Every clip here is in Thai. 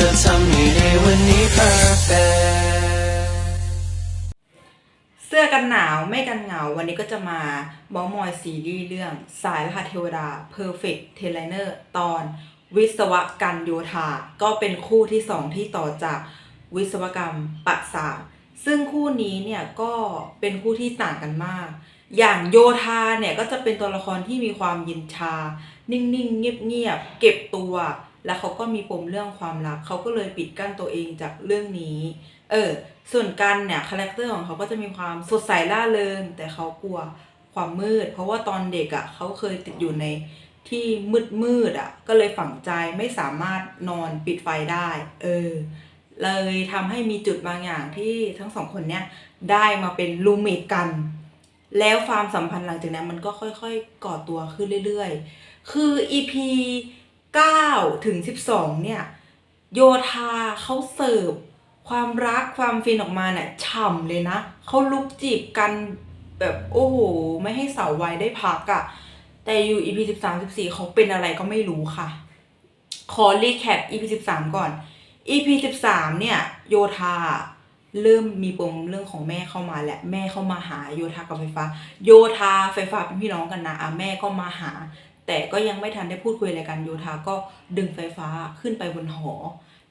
ธอทำให้ในวันนี้ perfect เสื้อกันหนาวไม่กันเหงา วันนี้ก็จะมาเมอมอยซีรีส์เรื่องสายรหัสเทวดา Perfect t a i l i n e r ตอนวิศวกรรมโยธา ก็เป็นคู่ที่สองที่ต่อจากวิศวกรรมปะสาซึ่งคู่นี้เนี่ยก็เป็นคู่ที่ต่างกันมาก อย่างโยธาเนี่ยก็จะเป็นตัวละครที่มีความเย็นชา นิ่งๆ เงียบๆ เก็บตัว แล้วเขาก็มีปมเรื่องความรัก เขาก็เลยปิดกั้นตัวเองจากเรื่องนี้ เออ ส่วนกันเนี่ยคาแรคเตอร์ของเขาก็จะมีความสดใสล่าเริง แต่เขากลัวความมืด เพราะว่าตอนเด็กอะ่ะเขาเคยติดอยู่ในที่มืดมืดๆอะ่ะ ก็เลยฝังใจไม่สามารถนอนปิดไฟได้ เออ เลยทำให้มีจุดบางอย่างที่ทั้งสองคนเนี่ยได้มาเป็นรูมเมทกัน แล้วความสัมพันธ์หลังจากนั้นมันก็ค่อยๆก่อตัวขึ้นเรื่อยๆ คือ EP 9ถึง 12 เนี่ย โยธาเขาเสิร์ฟความรักความฟินออกมาเนี่ยฉ่ำเลยนะ เขาลุกจีบกันแบบโอ้โห ไม่ให้สาววายได้พักอะแต่อยู่ EP 13 14 เขาเป็นอะไรก็ไม่รู้ค่ะ ขอรีแคป EP 13 ก่อน EP 13 เนี่ย โยธาเริ่มมีปมเรื่องของแม่เข้ามาแหละแม่เข้ามาหาโยธากับไฟฟ้า โยธาไฟฟ้าเป็นพี่น้องกันนะอะแม่ก็มาหา แต่ก็ยังไม่ทันได้พูดคุยอะไรกันโยธาก็ดึงไฟฟ้าขึ้นไปบนหอ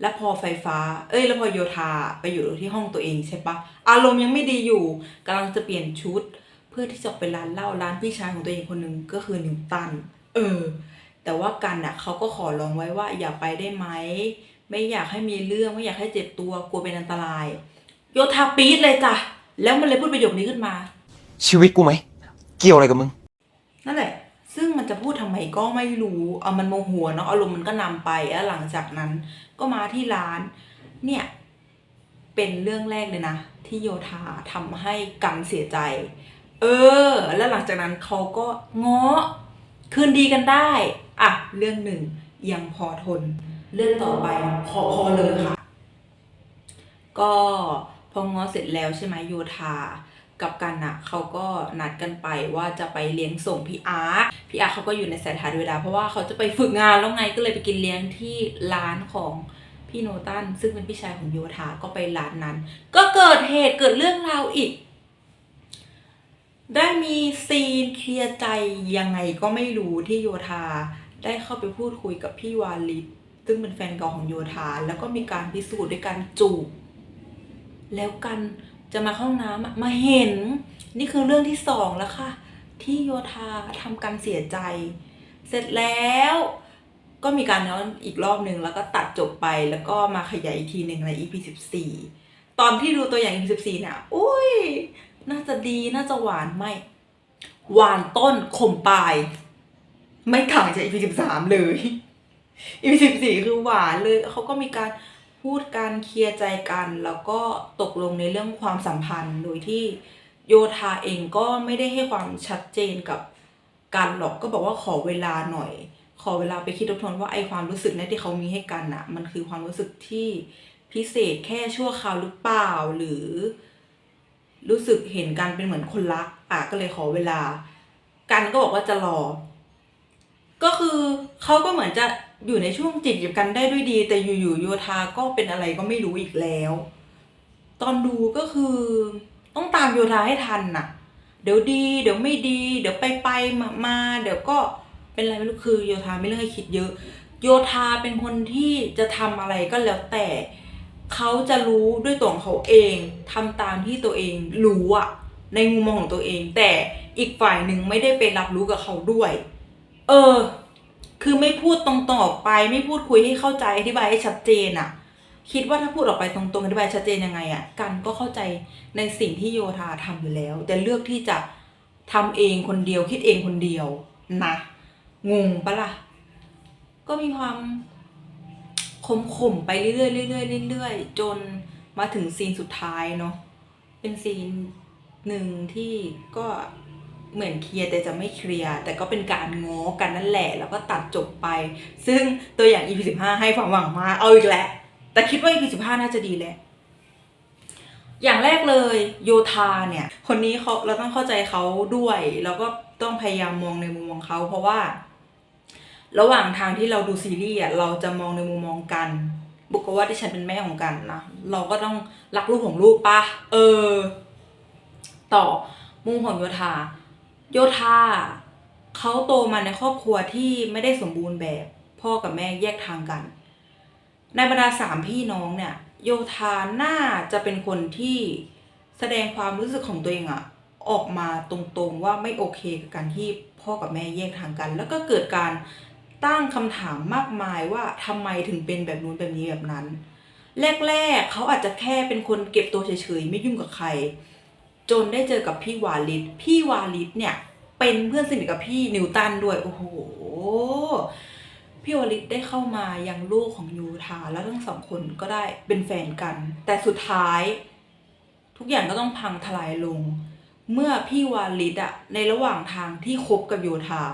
แล้วพอไฟฟ้า เอ้ย แล้วพอโยธาไปอยู่ที่ห้องตัวเองใช่ปะอารมณ์ยังไม่ดีอยู่กำลังจะเปลี่ยนชุด เพื่อที่จะไปร้านเหล้าร้านพี่ชายของตัวเองคนหนึ่งก็คือนิวตันเออ แต่ว่ากันอะเขาก็ขอร้องไว้ว่าอย่าไปได้ไหมไม่อยากให้มีเรื่องไม่อยากให้เจ็บตัวกลัวเป็นอันตราย โยธาปี๊ดเลยจ้ะแล้วมันเลยพูดประโยคนี้ขึ้นมา ชีวิตกูไหมเกี่ยวอะไรกับมึงนั่นแหละ ซึ่งมันจะพูดทำไมก็ไม่รู้เอามันโมโหเนาะอารมณ์มันก็นำไปแล้วหลังจากนั้นก็มาที่ร้านเนี่ยเป็นเรื่องแรกเลยนะ ที่โยธาทำให้กันเสียใจ เออ แล้วหลังจากนั้นเขาก็ง้อคืนดีกันได้อะเรื่องหนึ่งยังพอทน เรื่องต่อไปพอพอเลยค่ะ ก็พอง้อเสร็จแล้วใช่ไหมโยธา กับกันอะเขาก็นัดกันไปว่าจะไปเลี้ยงส่งพี่อาร์ตพี่อาร์ตเขาก็อยู่ในสายทานเวลา เพราะว่าเขาจะไปฝึกงานแล้วไงก็เลยไปกินเลี้ยงที่ร้านของพี่โนตันซึ่งเป็นพี่ชายของโยธาก็ไปร้านนั้น ก็เกิดเหตุเกิดเรื่องราวอีก ได้มีซีนเคลียร์ใจยังไงก็ไม่รู้ที่โยธาได้เข้าไปพูดคุยกับพี่วาลิศซึ่งเป็นแฟนเก่าของโยธาแล้วก็มีการพิสูจน์ด้วยการจูบแล้วกัน จะมาเข้าห้องน้ำมาเห็น นี่คือเรื่องที่สองแล้วค่ะ ที่โยธาทำการเสียใจ เสร็จแล้วก็มีการย้อนอีกรอบหนึ่งแล้วก็ตัดจบไปแล้วก็มาขยายอีกทีหนึ่งใน EP 14 ตอนที่ดูตัวอย่าง EP 14เนี่ยอุ้ย น่าจะดีน่าจะหวานไม่ หวานต้นขมปลาย ไม่ต่างจาก EP 13 เลย EP 14 คือหวานเลยเขาก็มีการ พูดการเคลียร์ใจกัน แล้วก็ตกลงในเรื่องความสัมพันธ์ โดยที่โยธาเองก็ไม่ได้ให้ความชัดเจนกับกันหรอกก็บอกว่าขอเวลาหน่อย ขอเวลาไปคิดทบทวนว่าไอความรู้สึกนี้ที่เขามีให้กันอะมันคือความรู้สึกที่พิเศษแค่ชั่วคราวหรือเปล่าหรือ รู้สึกเห็นกันเป็นเหมือนคนรักอะก็เลยขอเวลา กันก็บอกว่าจะรอ ก็คือเขาก็เหมือนจะ อยู่ในช่วงจีบกันได้ด้วยดี แต่อยู่ๆโยธาก็เป็นอะไรก็ไม่รู้อีกแล้ว ตอนดูก็คือต้องตามโยธาให้ทันน่ะ เดี๋ยวดี เดี๋ยวไม่ดี เดี๋ยวไปไปมามาเดี๋ยวก็เป็นอะไรไม่รู้คือโยธาไม่เรื่องให้คิดเยอะ โยธาเป็นคนที่จะทำอะไรก็แล้วแต่เขาจะรู้ด้วยตัวของเขาเองทำตามที่ตัวเองรู้อะในมุมมองของตัวเอง แต่อีกฝ่ายหนึ่งไม่ได้ไปรับรู้กับเขาด้วย เออ คือไม่พูดตรงๆออกไป ไม่พูดคุยให้เข้าใจอธิบายให้ชัดเจนอะคิดว่าถ้าพูดออกไปตรงๆอธิบายชัดเจนยังไงอะกันก็เข้าใจในสิ่งที่โยธาทำอยู่แล้ว แต่เลือกที่จะทำเองคนเดียวคิดเองคนเดียวนะงงปะล่ะก็มีความขมๆไปเรื่อยๆเรื่อยๆเรื่อยๆจนมาถึงซีนสุดท้ายเนาะเป็นซีนหนึ่งที่ก็ เหมือนเคลียร์แต่จะไม่เคลียร์แต่ก็เป็นการง้อกันนั่นแหละ แล้วก็ตัดจบไป ซึ่งตัวอย่าง EP 15ให้ความหวังมาเอาอีกแล้วแต่คิดว่า EP 15น่าจะดีแหละอย่างแรกเลยโยธาเนี่ย คนนี้เขาเราต้องเข้าใจเขาด้วย แล้วก็ต้องพยายามมองในมุมมองเขาเพราะว่า ระหว่างทางที่เราดูซีรีส์อะเราจะมองในมุมมองกัน บุกก็ว่าที่ฉันเป็นแม่ของกันนะเราก็ต้องรักลูกของลูกปะเออ ต่อมุมของโยธา โยธาเขาโตมาในครอบครัวที่ไม่ได้สมบูรณ์แบบพ่อกับแม่แยกทางกัน ในบรรดาสามพี่น้องเนี่ย โยธาน่าจะเป็นคนที่แสดงความรู้สึกของตัวเองอะออกมาตรงๆว่าไม่โอเคกับการที่พ่อกับแม่แยกทางกัน แล้วก็เกิดการตั้งคำถามมากมายว่าทำไมถึงเป็นแบบนู้นแบบนี้แบบนั้น แรกๆเขาอาจจะแค่เป็นคนเก็บตัวเฉยๆไม่ยุ่งกับใคร จนได้เจอกับพี่วาลิศพี่วาลิศเนี่ยเป็นเพื่อนสนิทกับพี่นิวตันด้วยโอ้โหพี่วาลิศได้เข้ามายังลูกของยูทาแล้วทั้งสองคนก็ได้เป็นแฟนกัน แต่สุดท้าย ทุกอย่างก็ต้องพังทลายลง เมื่อพี่วาลิศอะในระหว่างทางที่คบกับโยธา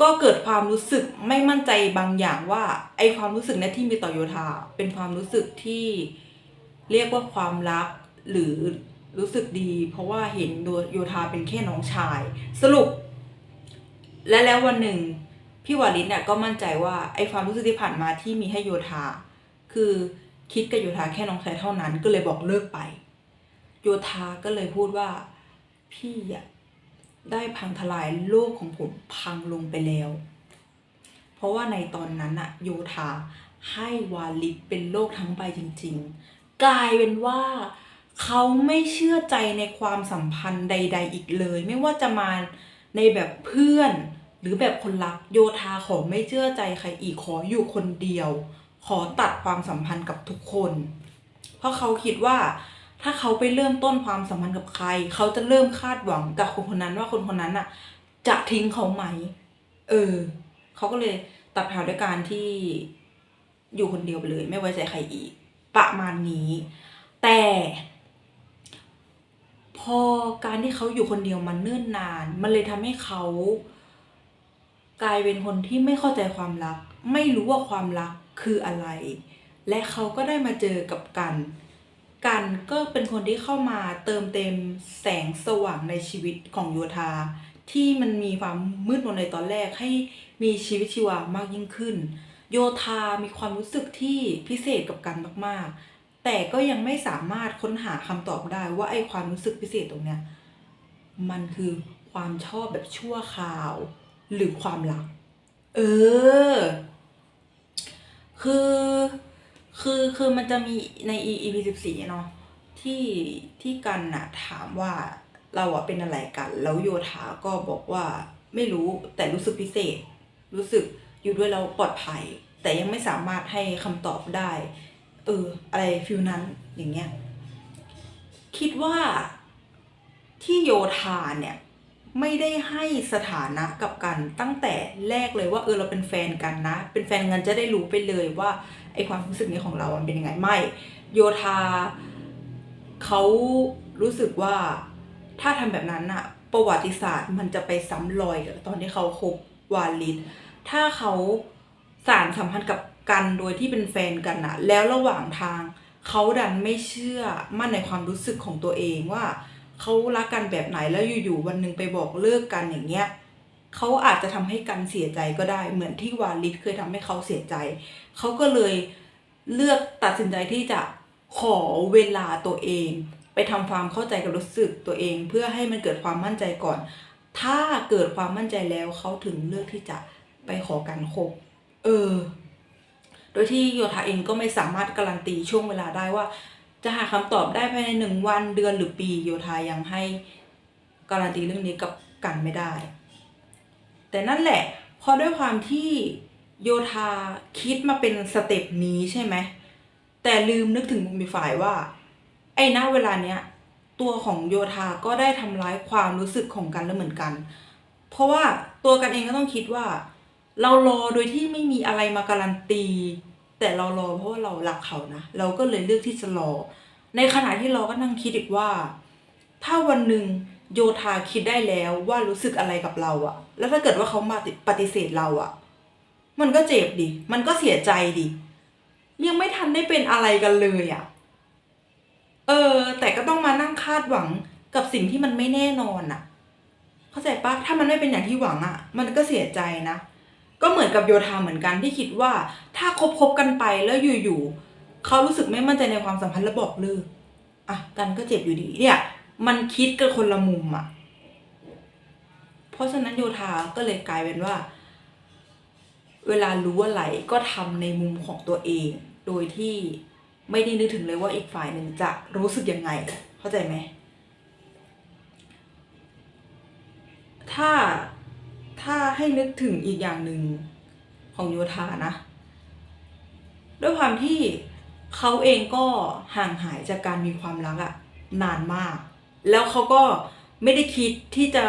ก็เกิดความรู้สึกไม่มั่นใจบางอย่างว่าไอความรู้สึกนี้ยที่มีต่อโยธา เป็นความรู้สึกที่เรียกว่าความรักหรือ รู้สึกดี เพราะว่าเห็นโยธาเป็นแค่น้องชาย สรุป และแล้ววันหนึ่งพี่วาลิศเนี่ยก็มั่นใจว่าไอความรู้สึกที่ผ่านมาที่มีให้โยธา คือคิดกับโยธาแค่น้องชายเท่านั้น ก็เลยบอกเลิกไป โยธาก็เลยพูดว่าพี่อะได้พังทลายโลกของผมพังลงไปแล้ว เพราะว่าในตอนนั้นอะโยธาให้วาลิศเป็นโลกทั้งใบจริง ๆ กลายเป็นว่า เขาไม่เชื่อใจในความสัมพันธ์ใด ๆ อีกเลย ไม่ว่าจะมาในแบบเพื่อน หรือแบบคนรักโยธาขอไม่เชื่อใจใครอีกขออยู่คนเดียว ขอตัดความสัมพันธ์กับทุกคน เพราะเขาคิดว่าถ้าเขาไปเริ่มต้นความสัมพันธ์กับใคร เขาจะเริ่มคาดหวังกับคนคนนั้นว่าคนคนนั้นน่ะ จะทิ้งเขาไหม เออ เขาก็เลยตัดข่าวด้วยการที่อยู่คนเดียวไปเลย ไม่ไว้ใจใครอีก ประมาณนี้ แต่ พอการที่เขาอยู่คนเดียวมันเนิ่นนาน มันเลยทำให้เขากลายเป็นคนที่ไม่เข้าใจความรัก ไม่รู้ว่าความรักคืออะไร และเขาก็ได้มาเจอกับกัน กันก็เป็นคนที่เข้ามาเติมเต็มแสงสว่างในชีวิตของโยธา ที่มันมีความมืดมนในตอนแรกให้มีชีวิตชีวามากยิ่งขึ้น โยธามีความรู้สึกที่พิเศษกับกันมากๆ แต่ก็ยังไม่สามารถค้นหาคำตอบได้ว่าไอ้ความรู้สึกพิเศษตรงเนี้ยมันคือความชอบแบบชั่วคราว หรือความรัก เออ คือคือคือมันจะมีใน EP สิบสี่เนาะที่ที่กันน่ะถามว่าเราอะเป็นอะไรกัน แล้วโยธาก็บอกว่าไม่รู้แต่รู้สึกพิเศษ รู้สึกอยู่ด้วยเราปลอดภัย แต่ยังไม่สามารถให้คำตอบได้ เออ อะไรฟิลนั้นอย่างเงี้ยคิดว่าที่โยธาเนี่ยไม่ได้ให้สถานะกับกันตั้งแต่แรกเลยว่าเออเราเป็นแฟนกันนะ เป็นแฟนกันจะได้รู้ไปเลยว่าไอความรู้สึกนี้ของเรามันเป็นยังไงไม่ โยธาเขารู้สึกว่าถ้าทำแบบนั้นอะประวัติศาสตร์มันจะไปซ้ำรอยกับตอนที่เขาคบวาลิดถ้าเขาสารสัมพันธ์กับ กันโดยที่เป็นแฟนกันอะแล้วระหว่างทางเขาดันไม่เชื่อมั่นในความรู้สึกของตัวเองว่าเขารักกันแบบไหนแล้วอยู่ๆวันหนึ่งไปบอกเลิกกันอย่างเงี้ยเขาอาจจะทำให้กันเสียใจก็ได้ เหมือนที่วาลิดเคยทำให้เขาเสียใจ เขาก็เลยเลือกตัดสินใจที่จะขอเวลาตัวเอง ไปทำความเข้าใจกับรู้สึกตัวเอง เพื่อให้มันเกิดความมั่นใจก่อน ถ้าเกิดความมั่นใจแล้วเขาถึงเลือกที่จะไปขอการคบ เออ โดยที่โยธาเองก็ไม่สามารถการันตีช่วงเวลาได้ว่า จะหาคำตอบได้ภายในหนึ่งวันเดือนหรือปีโยธายังให้การันตีเรื่องนี้กับกันไม่ได้ แต่นั่นแหละพอด้วยความที่โยธาคิดมาเป็นสเต็ปนี้ใช่ไหมแต่ลืมนึกถึงมุมอีฝ่ายว่า ไอ้ณเวลาเนี้ยตัวของโยธาก็ได้ทำร้ายความรู้สึกของกันแล้วเหมือนกัน เพราะว่าตัวกันเองก็ต้องคิดว่า เรารอโดยที่ไม่มีอะไรมาการันตี แต่เรารอเพราะว่าเรารักเขานะ เราก็เลยเลือกที่จะรอ ในขณะที่เราก็นั่งคิดอีกว่า ถ้าวันหนึ่งโยธาคิดได้แล้วว่ารู้สึกอะไรกับเราอะแล้วถ้าเกิดว่าเขามาปฏิเสธเราอะมันก็เจ็บดิ มันก็เสียใจดิ ยังไม่ทันได้เป็นอะไรกันเลยอะเออ แต่ก็ต้องมานั่งคาดหวังกับสิ่งที่มันไม่แน่นอนอะเข้าใจปะถ้ามันไม่เป็นอย่างที่หวังอะมันก็เสียใจนะ ก็เหมือนกับโยธาเหมือนกันที่คิดว่าถ้าคบคบกันไปแล้วอยู่ๆเขารู้สึกไม่มั่นใจในความสัมพันธ์แล้วบอกเลิกอะกันก็เจ็บอยู่ดีเนี่ย มันคิดกันคนละมุมอะ เพราะฉะนั้นโยธาก็เลยกลายเป็นว่า เวลารู้อะไรก็ทำในมุมของตัวเอง โดยที่ไม่ได้นึกถึงเลยว่าอีกฝ่ายหนึ่งจะรู้สึกยังไง เข้าใจไหมถ้า ถ้าให้นึกถึงอีกอย่างหนึ่งของโยธานะ ด้วยความที่เขาเองก็ห่างหายจากการมีความรักอะนานมาก แล้วเขาก็ไม่ได้คิดที่จะ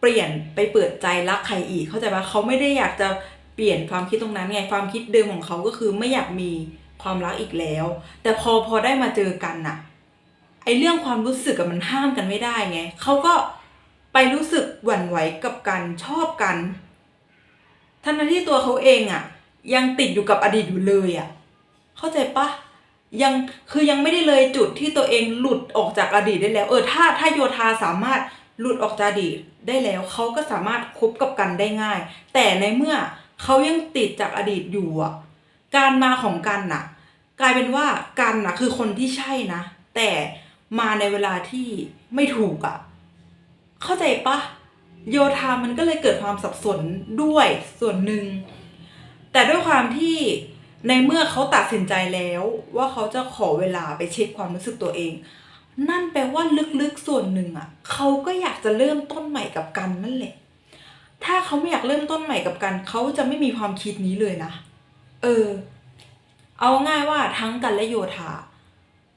เปลี่ยนไปเปิดใจรักใครอีก เข้าใจปะเขาไม่ได้อยากจะเปลี่ยนความคิดตรงนั้นไงความคิดเดิมของเขาก็คือไม่อยากมีความรักอีกแล้ว แต่พอพอได้มาเจอกันน่ะไอเรื่องความรู้สึกอะมันห้ามกันไม่ได้ไงเขาก็ ไปรู้สึกหวั่นไหวกับกันชอบกันทั้งที่ตัวเขาเองอะยังติดอยู่กับอดีตอยู่เลยอะเข้าใจปะยังคือยังไม่ได้เลยจุดที่ตัวเองหลุดออกจากอดีตได้แล้ว เออถ้าถ้าโยธาสามารถหลุดออกจากอดีตได้แล้วเขาก็สามารถคบกับกันได้ง่าย แต่ในเมื่อเขายังติดจากอดีตอยู่อะการมาของกันน่ะ กลายเป็นว่ากันน่ะคือคนที่ใช่นะ แต่มาในเวลาที่ไม่ถูกอะ่ะ เข้าใจปะโยธามันก็เลยเกิดความสับสนด้วยส่วนหนึ่ง แต่ด้วยความที่ในเมื่อเขาตัดสินใจแล้วว่าเขาจะขอเวลาไปเช็คความรู้สึกตัวเอง นั่นแปลว่าลึกๆส่วนหนึ่งอะ่ะเขาก็อยากจะเริ่มต้นใหม่กับกันนั่นแหละ ถ้าเขาไม่อยากเริ่มต้นใหม่กับกันเขาจะไม่มีความคิดนี้เลยนะ เออ เอาง่ายว่าทั้งกันและโยธา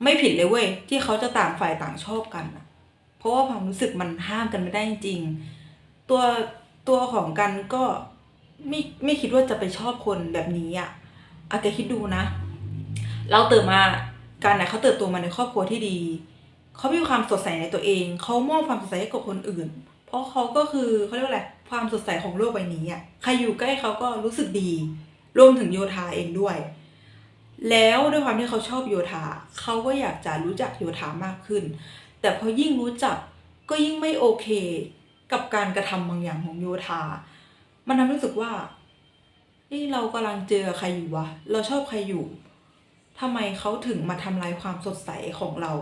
ไม่ผิดเลยเว้ยที่เขาจะต่างฝ่ายต่างชอบกันน่ะ เพราะว่าความรู้สึกมันห้ามกันไม่ได้จริง ตัวตัวของกันก็ไม่ไม่คิดว่าจะไปชอบคนแบบนี้อะอาจจะคิดดูนะ เราเติบมาการนะเขาเติบโตมาในครอบครัวที่ดี เขามีความสดใสในตัวเอง เขามอบความสดใสให้กับคนอื่น เพราะเขาก็คือเขาเรียกว่าอะไร ความสดใสของโลกใบนี้อะ ใครอยู่ใกล้เขาก็รู้สึกดี รวมถึงโยธาเองด้วย แล้วด้วยความที่เขาชอบโยธา เขาก็อยากจะรู้จักโยธามากขึ้น แต่พอยิ่งรู้จักก็ยิ่งไม่โอเค กับการกระทำบางอย่างของโยธา มันทำให้รู้สึกว่านี่เรากำลังเจอใครอยู่วะ เราชอบใครอยู่ทำไมเขาถึงมาทำลายความสดใสของเรา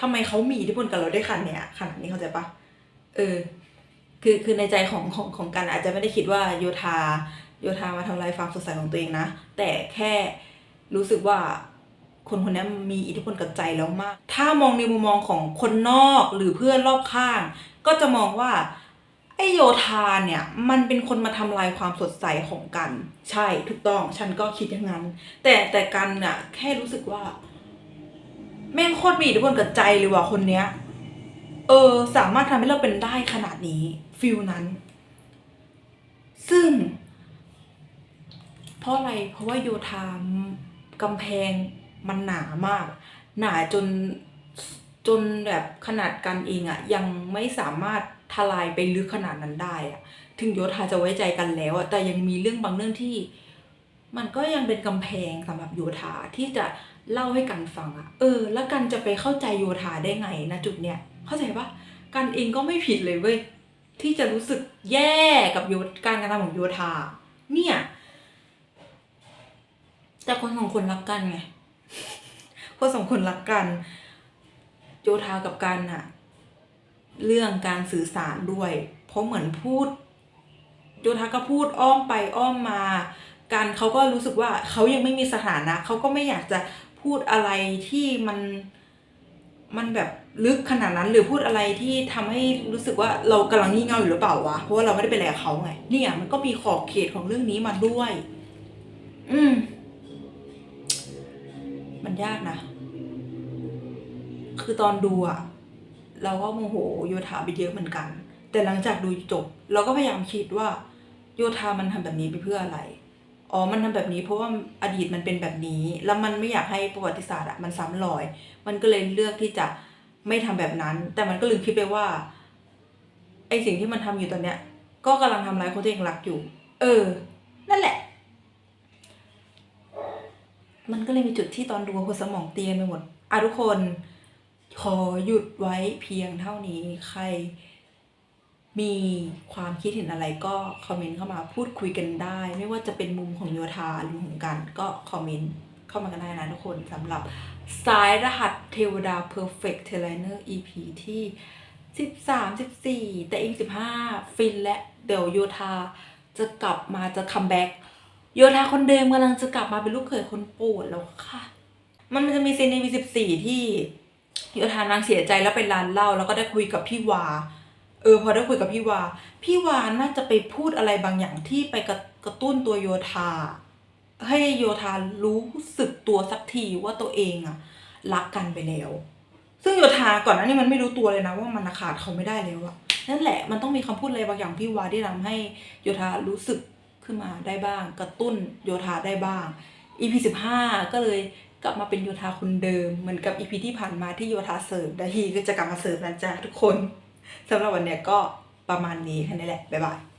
ทำไมเขามีอิทธิพลกับเราได้ขนาดเนี้ยขนาดนี้เข้าใจปะเออ คือคือในใจของของของกันอาจจะไม่ได้คิดว่าโยธา โยธามาทำลายความสดใสของตัวเองนะ แต่แค่รู้สึกว่า คนคนนี้มีอิทธิพลกับใจแล้วมาก ถ้ามองในมุมมองของคนนอกหรือเพื่อนรอบข้าง ก็จะมองว่าไอโยธาเนี่ยมันเป็นคนมาทำลายความสดใสของกัน ใช่ถูกต้อง ฉันก็คิดอย่างนั้น แต่แต่กันน่ะแค่รู้สึกว่า แม่งโคตรมีอิทธิพลกับใจเลยว่ะคนเนี้ย เออ สามารถทำให้เราเป็นได้ขนาดนี้ฟิลนั้น ซึ่ง เพราะอะไรเพราะว่าโยธากำแพง มันหนามาก หนาจนจนแบบขนาดกันเองอะยังไม่สามารถทลายไปลึกขนาดนั้นได้อะถึงโยธาจะไว้ใจกันแล้วอะแต่ยังมีเรื่องบางเรื่องที่ มันก็ยังเป็นกำแพงสำหรับโยธาที่จะเล่าให้กันฟังอะเออ แล้วกันจะไปเข้าใจโยธาได้ไงนะจุดเนี้ยเข้าใจปะกันเองก็ไม่ผิดเลยเว้ยที่จะรู้สึกแย่กับโยการกระทำของโยธา เนี่ย แต่คนสองคนรักกันไง คนสองคนรักกันโยธากับกันอะเรื่องการสื่อสารด้วย เพราะเหมือนพูดโยธาก็พูดอ้อมไปอ้อมมา กันเขาก็รู้สึกว่าเขายังไม่มีสถานะเขาก็ไม่อยากจะพูดอะไรที่มันมันแบบลึกขนาดนั้นหรือพูดอะไรที่ทำให้รู้สึกว่าเรากำลังงี่เง่าอยู่หรือเปล่าวะเพราะว่าเราไม่ได้ไปแลเขาไงเนี่ยมันก็มีขอบเขตของเรื่องนี้มาด้วย อืม มันยากนะ คือตอนดูอะเราก็โมโหโยธาไปเยอะเหมือนกัน แต่หลังจากดูจบ เราก็พยายามคิดว่า โยธามันทำแบบนี้ไปเพื่ออะไร อ๋อ มันทำแบบนี้ เพราะว่าอดีตมันเป็นแบบนี้ แล้วมันไม่อยากให้ประวัติศาสตร์อะมันซ้ำรอย มันก็เลยเลือกที่จะไม่ทำแบบนั้น แต่มันก็ลืมคิดไปว่าไอสิ่งที่มันทำอยู่ตอนเนี้ย ก็กำลังทำร้ายคนที่ตัวเองรักอยู่ เออ นั่นแหละ มันก็เลยมีจุดที่ตอนดูคนสมองเตียนไปหมดอะทุกคนขอหยุดไว้เพียงเท่านี้ใครมีความคิดเห็นอะไรก็คอมเมนต์เข้ามาพูดคุยกันได้ ไม่ว่าจะเป็นมุมของโยธาหรือมุมของกันก็คอมเมนต์เข้ามากันได้นะทุกคนสำหรับสายรหัสเทวดา Perfect t a i l e r EP ที่ 13 14 แต่อีก15 ฟินและเดี๋ยวโยธาจะกลับมาจะคัมแบ็ก โยธาคนเดิมกำลังจะกลับมาเป็นลูกเขยคนโปรดแล้วค่ะ มันจะมีซีนในวีสิบสี่ที่โยธานางเสียใจแล้วไปร้านเหล้าแล้วก็ได้คุยกับพี่วา เออพอได้คุยกับพี่วา พี่วาน่าจะไปพูดอะไรบางอย่างที่ไปกระกระตุ้นตัวโยธา ให้โยธารู้สึกตัวสักทีว่าตัวเองอะรักกันไปแล้ว ซึ่งโยธาก่อนหน้านี้มันไม่รู้ตัวเลยนะว่ามันขาดเขาไม่ได้แล้วอะนั่นแหละมันต้องมีคำพูดอะไรบางอย่างพี่วาที่ทำให้โยธารู้สึก ขึ้นมาได้บ้าง กระตุ้นโยธาได้บ้าง EP สิบห้าก็เลยกลับมาเป็นโยธาคนเดิม เหมือนกับ EP ที่ผ่านมาที่โยธาเสิร์ฟดาฮีก็จะกลับมาเสิร์ฟนะจ๊ะทุกคนสำหรับวันเนี้ยก็ประมาณนี้แค่นี้แหละบ๊ายบาย